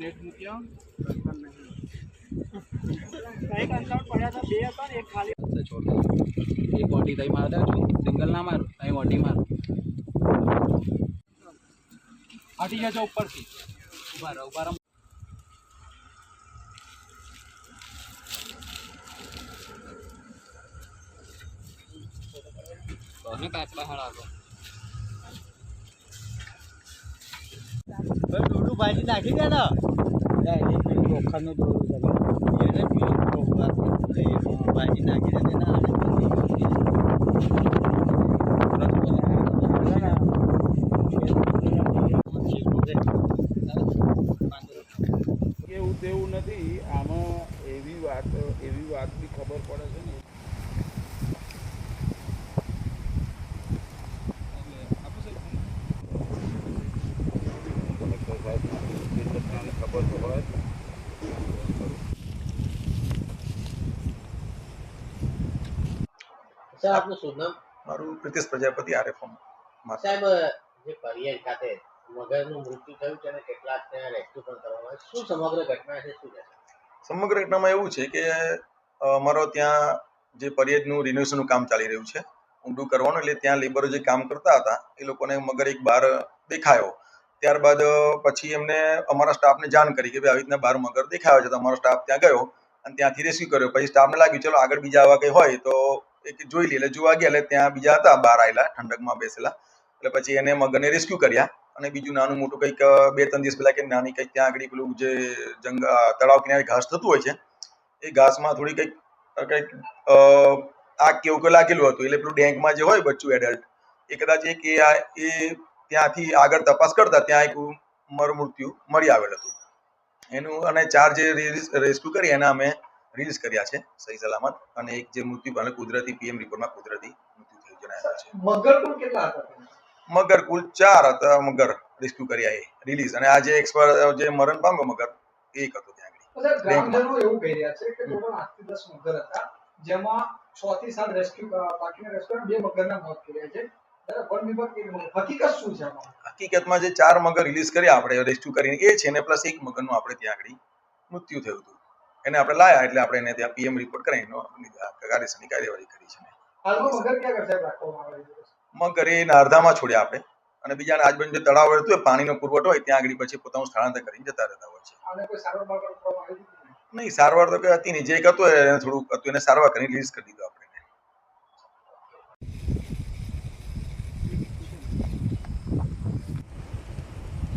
Plate મૂક્યા એક OT તઈ માર દઉં છું. સિંગલ ના મારું તઈ ઓટી મારું. હટી જજો ઉપરથી. ઊભા રહો ઊભા રહો. કોને કાટલા હળાવો ભાજી નાખી દે ને. લોખંડનું દોડું છે એને પેલું ભાજી નાખી દે ને એવું તેવું નથી, આમાં એવી વાત એવી વાત બી ખબર પડે છે ને ખબર તો હોય સાહેબ આપનું શું નામ? મારું પ્રિતેશ પ્રજાપતિ આરએફએમ સાહેબ જે પરિયર ખાતે મગરનું મૃત્યુ થયું છે અને કેટલાક ત્યાં રેસ્ક્યુ પણ કરવામાં આવે શું સમગ્ર ઘટના છે શું છે? સમગ્ર ઘટનામાં એવું છે કે અમારો ત્યાં જે પરિયજનું રિનોવેશનનું કામ ચાલી રહ્યું છે. ઊંડું કરવાનું એટલે ત્યાં લેબરો જે કામ કરતા હતા એ લોકોને મગર એક બહાર દેખાયો. ત્યારબાદ પછી એમને અમારા સ્ટાફને જાણ કરી કે ભાઈ આવી રીતના બહાર મગર દેખાયો છે. તો અમારો સ્ટાફ ત્યાં ગયો અને ત્યાંથી રેસ્ક્યુ કર્યો. પછી સ્ટાફને લાગ્યું ચલો આગળ બીજા આવા કંઈ હોય તો જોઈ લે, એટલે જોવા ગયા, એટલે ત્યાં બીજા હતા, બહાર આવેલા ઠંડકમાં બેસેલા. એટલે પછી એને મગરને રેસ્ક્યુ કર્યા અને બીજું નાનું મોટું કંઈક બે, ત્રણ દિવસ પહેલા કે નાની કંઈક ત્યાં આગળ પેલું જે જંગ તળાવ કિનારે ઘાસ થતું હોય છે, એ ઘાસમાં થોડી કંઈક કંઈક આગ કેવું કે લાગેલું હતું. એટલે પેલું ડેંકમાં જે હોય બચ્ચું એડલ્ટ એ કદાચ એક એ એ ત્યાંથી આગળ તપાસ કરતા ત્યાં એક મરમૃત્યુ મળી આવેલ હતું. એનું અને ચાર જે રેસ્ક્યુ કરી એના અમે રિલીઝ કર્યા છે સહી સલામત અને એક જે મૃત્યુ પામેલ કુદરતી પીએમ રિપોર્ટમાં કુદરતી મૃત્યુ થયું જણાવ્યા છે. મગર કુલ કેટલા હતા? મગર કુલ ચાર હતા મગર રેસ્ક્યુ કર્યા એ રિલીઝ અને આ જે એક્સપર જે મરણ પામ્યો મગર એક હતો ત્યાં આગળ. ગ્રામજનો એવું કહી રહ્યા છે કે ટોટલ આઠથી દસ મગર હતા જેમાં છ થી સાત રેસ્ક્યુ બાકીના રેસ્ક્યુ બે મગરના મોત કર્યા છે. હકીકતમાં જે ચાર મગર રિલીઝ કર્યા આપણે રેસ્ક્યુ કરીને એ છે ને પ્લસ એક મગરનું આપણે ત્યાં આગળ મૃત્યુ થયું હતું. એને આપણે લાયા એટલે આપણે એને ત્યાં પીએમ રિપોર્ટ કરીને કાર્યવાહી કરી છે હાલમાં મગર એ નારધામાં છોડ્યા આપણે. અને બીજા આજુબાજુ જે તળાવ રહેતું હોય પાણીનો પુરવઠો હોય ત્યાં આગળ પછી પોતાનું સ્થળાંતર કરીને જતા રહેતા હોય છે. નહીં? સારવાર તો કઈ હતી નહીં. જે હતું એને થોડુંક હતું એને સારવાર કરીને રિલીઝ કરી દીધું આપણે.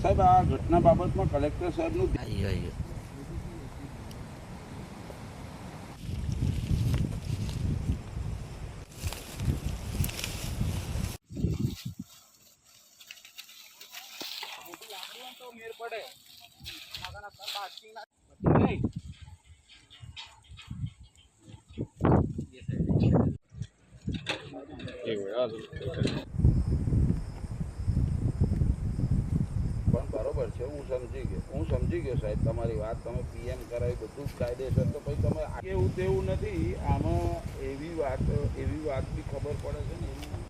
સાહેબ આ ઘટના બાબતમાં કલેક્ટર સાહેબનું પણ બરોબર છે, હું સમજી ગયો. હું સમજી ગયો સાહેબ, તમારી વાત તમે પીએમ કરાવી, બધું જ કાયદેસર. તો પછી તમે એવું તેવું નથી, આમાં એવી વાત એવી વાત બી ખબર પડે છે ને